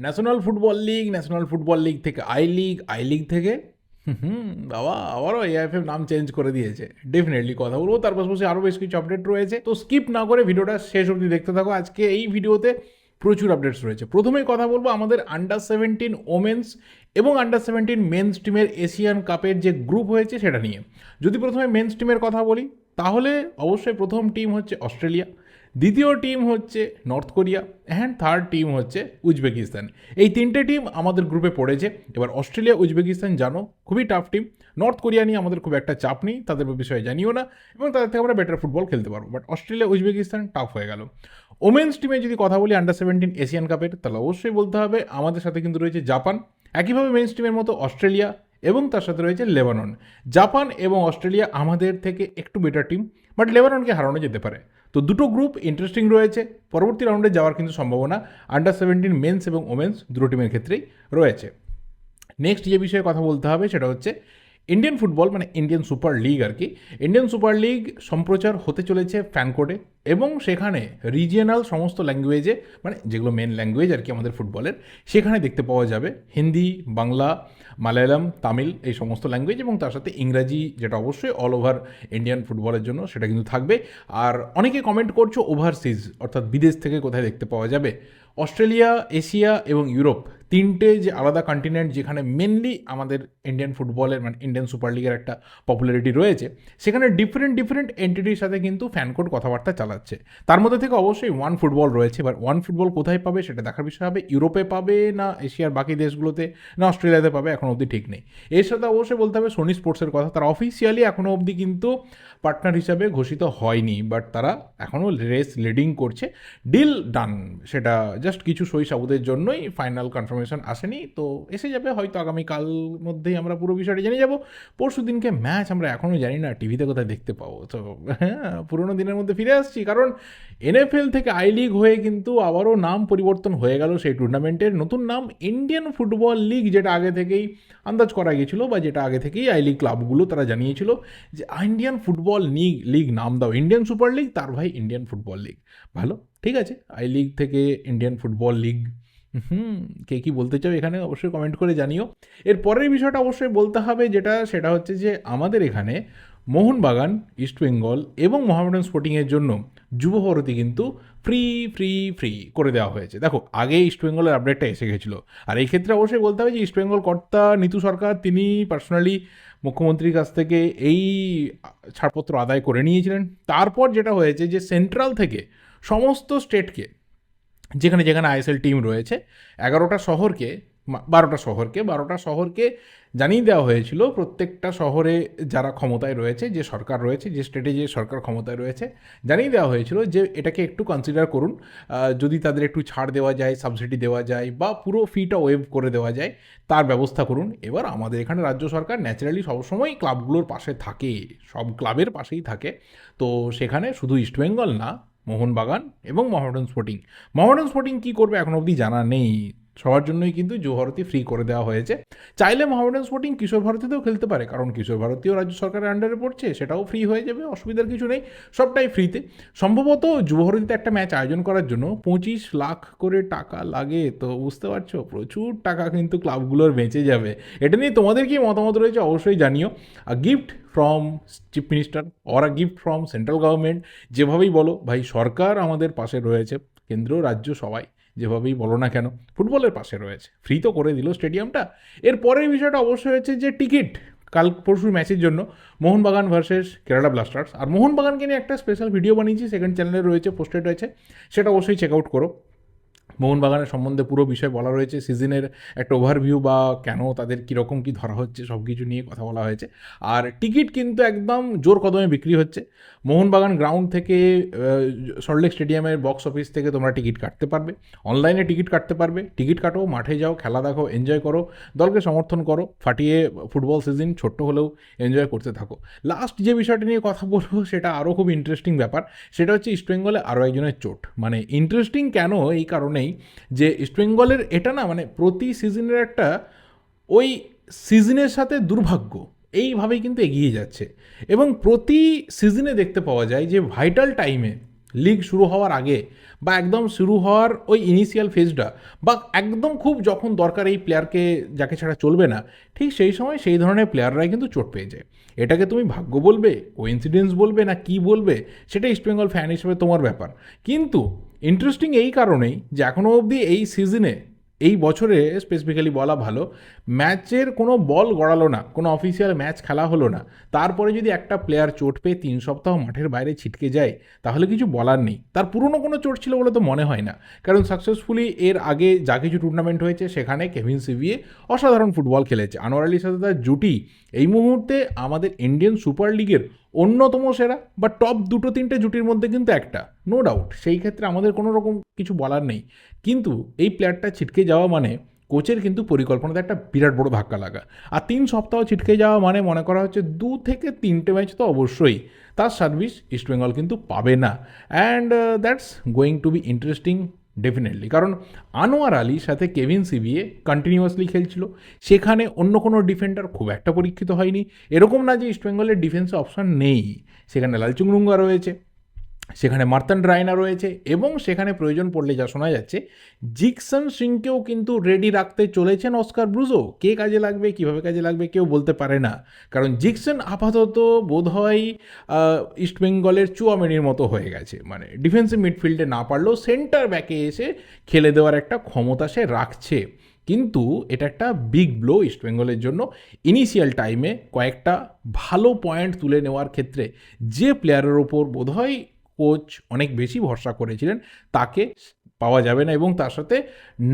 National football league national football league থেকে I league I league থেকে, হুম, বাবা, আবারও এআইএফএফ নাম চেঞ্জ করে দিয়েছে। ডেফিনেটলি কথা বলব। তার পাশাপাশি আরও বেশ কিছু আপডেট রয়েছে। তো স্কিপ না করে ভিডিওটা শেষ অবধি দেখতে থাকো। আজকে এই ভিডিওতে প্রচুর আপডেটস রয়েছে। প্রথমেই কথা বলব আমাদের আন্ডার সেভেন্টিন ওমেন্স এবং আন্ডার সেভেন্টিন মেন্স টিমের এশিয়ান কাপের যে গ্রুপ হয়েছে সেটা নিয়ে। যদি প্রথমে মেন্স টিমের কথা বলি, তাহলে অবশ্যই প্রথম টিম হচ্ছে অস্ট্রেলিয়া দ্বিতীয় টিম হচ্ছে north Korea and third team হচ্ছে উজবেকিস্তান এই তিনটে টিম আমাদের গ্রুপে পড়েছে। এবার অস্ট্রেলিয়া উজবেকিস্তান জানো, খুবই টাফ টিম নর্থ কোরিয়া নিয়ে আমাদের খুব একটা চাপ নেই, তাদের বিষয়ে জানিও না। এবং তাদের থেকে আমরা বেটার ফুটবল খেলতে পারব। বাট অস্ট্রেলিয়া উজবেকিস্তান টাফ হয়ে গেল। ওমেন্স টিমে যদি কথা বলি আন্ডার সেভেন্টিন এশিয়ান কাপের তাহলে অবশ্যই বলতে হবে, আমাদের সাথে কিন্তু রয়েছে জাপান একইভাবে মেন্স টিমের মতো অস্ট্রেলিয়া এবং তার সাথে রয়েছে লেবানন। জাপান এবং অস্ট্রেলিয়া আমাদের থেকে একটু বেটার টিম বাট লেবাননকে হারানো যেতে পারে। তো দুটো গ্রুপ ইন্টারেস্টিং রয়েছে। পরবর্তী রাউন্ডে যাওয়ার কিন্তু সম্ভাবনা। আন্ডার সেভেন্টিন মেন্স এবং ওমেন্স দুটো টিমের ক্ষেত্রেই রয়েছে। নেক্সট যে বিষয়ে কথা বলতে হবে সেটা হচ্ছে ইন্ডিয়ান ফুটবল মানে ইন্ডিয়ান সুপার লিগ আর কি। ইন্ডিয়ান সুপার লিগ সম্প্রচার হতে চলেছে ফ্যানকোডে এবং সেখানে রিজিয়নাল সমস্ত ল্যাঙ্গুয়েজে মানে যেগুলো মেন ল্যাঙ্গুয়েজ আর কি আমাদের ফুটবলের সেখানে দেখতে পাওয়া যাবে। হিন্দি, বাংলা, মালায়ালাম, তামিল এই সমস্ত ল্যাঙ্গুয়েজ এবং তার সাথে ইংরাজি যেটা অবশ্যই অল ওভার ইন্ডিয়ান ফুটবলের জন্য সেটা কিন্তু থাকবে। আর অনেকে কমেন্ট করছ ওভারসিজ অর্থাৎ বিদেশ থেকে কোথায় দেখতে পাওয়া যাবে। অস্ট্রেলিয়া, এশিয়া এবং ইউরোপ তিনটে যে আলাদা কন্টিনেন্ট যেখানে মেনলি আমাদের ইন্ডিয়ান ফুটবলের মানে ইন্ডিয়ান সুপার লিগের একটা পপুলারিটি রয়েছে, সেখানে ডিফারেন্ট ডিফারেন্ট এন্টিটির সাথে কিন্তু ফ্যানকোড কথাবার্তা চালাচ্ছে তার মধ্যে থেকে অবশ্যই ওয়ান ফুটবল রয়েছে এবার ওয়ান ফুটবল কোথায় পাবে সেটা দেখার বিষয় হবে, ইউরোপে পাবে না এশিয়ার বাকি দেশগুলোতে, না অস্ট্রেলিয়াতে পাবে, এখন অবধি ঠিক নেই। এর সাথে অবশ্যই বলতে হবে সোনি স্পোর্টসের কথা, তারা অফিসিয়ালি এখনও অবধি কিন্তু পার্টনার হিসাবে ঘোষিত হয়নি বাট তারা এখনও রেস লিডিং করছে। ডিল ডান সেটা জাস্ট কিছু সই সাবুদের জন্যই ফাইনাল কনফার্মেশন আসেনি, তো এসে যাবে, হয়তো আগামীকাল মধ্যেই আমরা পুরো বিষয়টা জেনে যাব। পরশু দিনকে ম্যাচ আমরা এখনও জানি না টিভিতে কোথায় দেখতে পাবো, তো হ্যাঁ পুরোনো দিনের মধ্যে ফিরে আসছি। কারণ এনএফএল থেকে আই লিগ হয়ে কিন্তু আবারও নাম পরিবর্তন হয়ে গেল সেই টুর্নামেন্টের নতুন নাম ইন্ডিয়ান ফুটবল লিগ যেটা আগে থেকেই আন্দাজ করা গিয়েছিল বা যেটা আগে থেকেই আই লিগ ক্লাবগুলো তারা জানিয়েছিল যে ইন্ডিয়ান ফুটবল লিগ লিগ নাম দাও। ইন্ডিয়ান সুপার লিগ তার ভাই ইন্ডিয়ান ফুটবল লিগ ভালো, ঠিক আছে? আই লিগ থেকে ইন্ডিয়ান ফুটবল লিগ হুম, কে কী বলতে চাও এখানে অবশ্যই কমেন্ট করে জানিও। এর পরের বিষয়টা অবশ্যই বলতে হবে যেটা, সেটা হচ্ছে যে, আমাদের এখানে মোহনবাগান ইস্টবেঙ্গল এবং মোহামেডান স্পোর্টিংয়ের জন্য যুব ভারতী কিন্তু ফ্রি ফ্রি ফ্রি করে দেওয়া হয়েছে। দেখো আগে ইস্টবেঙ্গলের আপডেটটা এসে গেছিল। আর এই ক্ষেত্রে অবশ্যই বলতে হবে যে ইস্টবেঙ্গল কর্তা নিতু সরকার, তিনি পার্সোনালি মুখ্যমন্ত্রীর কাছ থেকে এই ছাড়পত্র আদায় করে নিয়েছিলেন। তারপর যেটা হয়েছে যে সেন্ট্রাল থেকে সমস্ত স্টেটকে যেখানে যেখানে আইএসএল টিম রয়েছে, এগারোটা শহরকে বারোটা শহরকে বারোটা শহরকে জানিয়ে দেওয়া হয়েছিল প্রত্যেকটা শহরে যারা ক্ষমতায় রয়েছে, যে সরকার রয়েছে, যে স্টেটে যে সরকার ক্ষমতায় রয়েছে, জানিয়ে দেওয়া হয়েছিল যে এটাকে একটু কনসিডার করুন। যদি তাদের একটু ছাড় দেওয়া যায় সাবসিডি দেওয়া যায় বা পুরো ফিটা ওয়েভ করে দেওয়া যায়, তার ব্যবস্থা করুন। এবার আমাদের এখানে রাজ্য সরকার ন্যাচারালি সবসময় ক্লাবগুলোর পাশে থাকে, সব ক্লাবের পাশেই থাকে। তো সেখানে শুধু ইস্টবেঙ্গল না মোহনবাগান এবং মহামেডান স্পোর্টিং মহামেডান স্পোর্টিং কী করবে এখন অবধি জানা নেই। সবার জন্যই কিন্তু যুব ভারতী ফ্রি করে দেওয়া হয়েছে। চাইলে মহামেডান স্পোর্টিং কিশোর ভারতীতেও খেলতে পারে, কারণ কিশোর ভারতীয় রাজ্য সরকারের আন্ডারে পড়ছে, সেটাও ফ্রি হয়ে যাবে, অসুবিধার কিছু নেই, সবটাই ফ্রিতে সম্ভবত যুব ভারতীতে একটা ম্যাচ আয়োজন করার জন্য পঁচিশ লাখ করে টাকা লাগে, তো বুঝতে পারছ? প্রচুর টাকা কিন্তু ক্লাবগুলোর বেঁচে যাবে। এটা নিয়ে তোমাদের কি মতামত রয়েছে অবশ্যই জানিও। আর gift from chief minister or a gift from central government যেভাবেই বলো, ভাই, সরকার আমাদের পাশে রয়েছে, কেন্দ্র, রাজ্য, সবাই, যেভাবেই বলো না কেন, ফুটবলের পাশে রয়েছে। ফ্রি তো করে দিল স্টেডিয়ামটা। এর পরের বিষয়টা অবশ্যই হচ্ছে যে টিকিট, কাল পরশুর ম্যাচের জন্য মোহনবাগান ভার্সেস কেরালা ব্লাস্টার্স আর মোহনবাগানকে নিয়ে একটা স্পেশাল ভিডিও বানিয়েছি সেকেন্ড চ্যানেলে রয়েছে পোস্টেড রয়েছে, সেটা অবশ্যই চেক আউট করো। মোহনবাগানের সম্বন্ধে পুরো বিষয় বলা রয়েছে, সিজনের একটা ওভারভিউ বা কেন তাদের কীরকম কী ধরা হচ্ছে সব কিছু নিয়ে কথা বলা হয়েছে। আর টিকিট কিন্তু একদম জোর কদমে বিক্রি হচ্ছে। মোহনবাগান গ্রাউন্ড থেকে সল্টলেক স্টেডিয়ামের বক্স অফিস থেকে তোমরা টিকিট কাটতে পারবে। অনলাইনে টিকিট কাটতে পারবে। টিকিট কাটো, মাঠে যাও, খেলা দেখো এনজয় করো, দলকে সমর্থন করো, ফাটিয়ে ফুটবল সিজন ছোট্ট হলেও এনজয় করতে থাকো। লাস্ট যে বিষয়টা নিয়ে কথা বলব, সেটা আরও খুব ইন্টারেস্টিং ব্যাপার। সেটা হচ্ছে ইস্টবেঙ্গলে আরও একজনের চোট। মানে ইন্টারেস্টিং কেন এই কারণেই যে ইস্টবেঙ্গলের এটা না মানে প্রতি সিজনের একটা ওই সিজনের সাথে দুর্ভাগ্য। এইভাবেই কিন্তু এগিয়ে যাচ্ছে। এবং প্রতি সিজনে দেখতে পাওয়া যায় যে ভাইটাল টাইমে লিগ শুরু হওয়ার আগে বা একদম শুরু হওয়ার ওই ইনিশিয়াল ফেজটা বা একদম খুব যখন দরকার এই প্লেয়ারকে যাকে ছাড়া চলবে না, ঠিক সেই সময় সেই ধরনের প্লেয়াররাই কিন্তু চোট পেয়ে যায়। এটাকে তুমি ভাগ্য বলবে কোইন্সিডেন্স বলবে না কি বলবে, সেটা ইস্টবেঙ্গল ফ্যান হিসেবে তোমার ব্যাপার। কিন্তু ইন্টারেস্টিং এই কারণেই যে এখনও অবধি এই সিজনে এই বছরে স্পেসিফিক্যালি বলা ভালো ম্যাচের কোনো বল গড়ালো না, কোনো অফিসিয়াল ম্যাচ খেলা হলো না। তারপরে যদি একটা প্লেয়ার চোট পেয়ে তিন সপ্তাহ মাঠের বাইরে ছিটকে যায়, তাহলে কিছু বলার নেই। তার পুরনো কোনো চোট ছিল বলে তো মনে হয় না। কারণ সাকসেসফুলি এর আগে যা কিছু টুর্নামেন্ট হয়েছে, সেখানে কেভিন সিভিয়ে অসাধারণ ফুটবল খেলেছে। আনোয়ার আলীর সাথে তার জুটি, এই মুহূর্তে আমাদের ইন্ডিয়ান সুপার লিগের অন্যতম সেরা বা টপ দুটো তিনটে জুটির মধ্যে কিন্তু একটা নো ডাউট সেই ক্ষেত্রে আমাদের কোনো রকম কিছু বলার নেই। কিন্তু এই প্লেয়ারটা ছিটকে যাওয়া মানে কোচের কিন্তু পরিকল্পনাতে একটা বিরাট বড় ধাক্কা লাগা। আর তিন সপ্তাহ ছিটকে যাওয়া মানে মনে করা হচ্ছে দু থেকে তিনটে ম্যাচ তো অবশ্যই। তার সার্ভিস ইস্টবেঙ্গল কিন্তু পাবে না। And that's going to be interesting definitely কারণ আনোয়ার আলীর সাথে কেভিন সিবিএ কন্টিনিউয়াসলি খেলছিল। সেখানে অন্য কোনো ডিফেন্ডার খুব একটা পরীক্ষিত হয়নি। এরকম না যে ইস্টবেঙ্গলের ডিফেন্সে অপশান নেই। সেখানে লালচুংরুঙ্গা রয়েছে। সেখানে মার্তান রায়না রয়েছে এবং সেখানে প্রয়োজন পড়লে যা শোনা যাচ্ছে, জিকসন সিংকেও কিন্তু রেডি রাখতে চলেছেন অস্কার ব্রুজো। কে কাজে লাগবে, কীভাবে কাজে লাগবে কেউ বলতে পারে না। কারণ জিকসন আপাতত বোধহয় ইস্টবেঙ্গলের চুয়ামেনির মতো হয়ে গেছে। মানে ডিফেন্সিভ মিডফিল্ডে না পারলেও সেন্টার ব্যাকে এসে খেলে দেওয়ার একটা ক্ষমতা সে রাখছে। কিন্তু এটা একটা বিগ ব্লো ইস্টবেঙ্গলের জন্য। ইনিশিয়াল টাইমে কয়েকটা ভালো পয়েন্ট তুলে নেওয়ার ক্ষেত্রে যে প্লেয়ারের ওপর বোধহয় কোচ অনেক বেশি ভরসা করেছিলেন, তাকে পাওয়া যাবে না এবং তার সাথে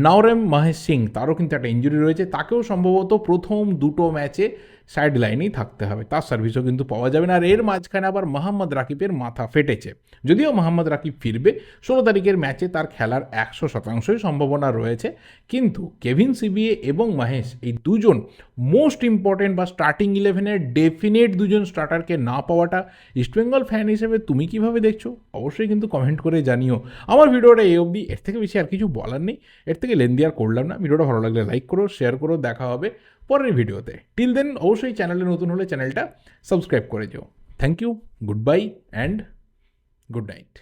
নাওরেম মাহেশ সিং, তারও কিন্তু একটা ইঞ্জুরি রয়েছে, তাকেও সম্ভবত প্রথম দুটো ম্যাচে সাইড লাইনেই থাকতে হবে। তার সার্ভিসও কিন্তু পাওয়া যাবে না। আর এর মাঝখানে আবার মোহাম্মদ রাকিবের মাথা ফেটেছে। যদিও মোহাম্মদ রাকিব ফিরবে, ষোলো তারিখের ম্যাচে তার খেলার একশো শতাংশই সম্ভাবনা রয়েছে। কিন্তু কেভিন সিবিএ এবং মহেশ এই দুজন মোস্ট ইম্পর্টেন্ট বা স্টার্টিং ইলেভেনের ডেফিনেট দুজন স্টার্টারকে না পাওয়াটা ইস্টবেঙ্গল ফ্যান হিসেবে তুমি কীভাবে দেখছ? অবশ্যই কিন্তু কমেন্ট করে জানিও। আমার ভিডিওটা এই অবধি। এর থেকে বেশি আর কিছু বলার নেই। এর থেকে লেন্দি আর করলাম না। ভিডিওটা ভালো লাগলে লাইক করো শেয়ার করো। দেখা হবে পরের ভিডিওতে। টিল দেন অবশ্যই চ্যানেলে নতুন হলে চ্যানেলটা সাবস্ক্রাইব করে যাও thank you good bye and good night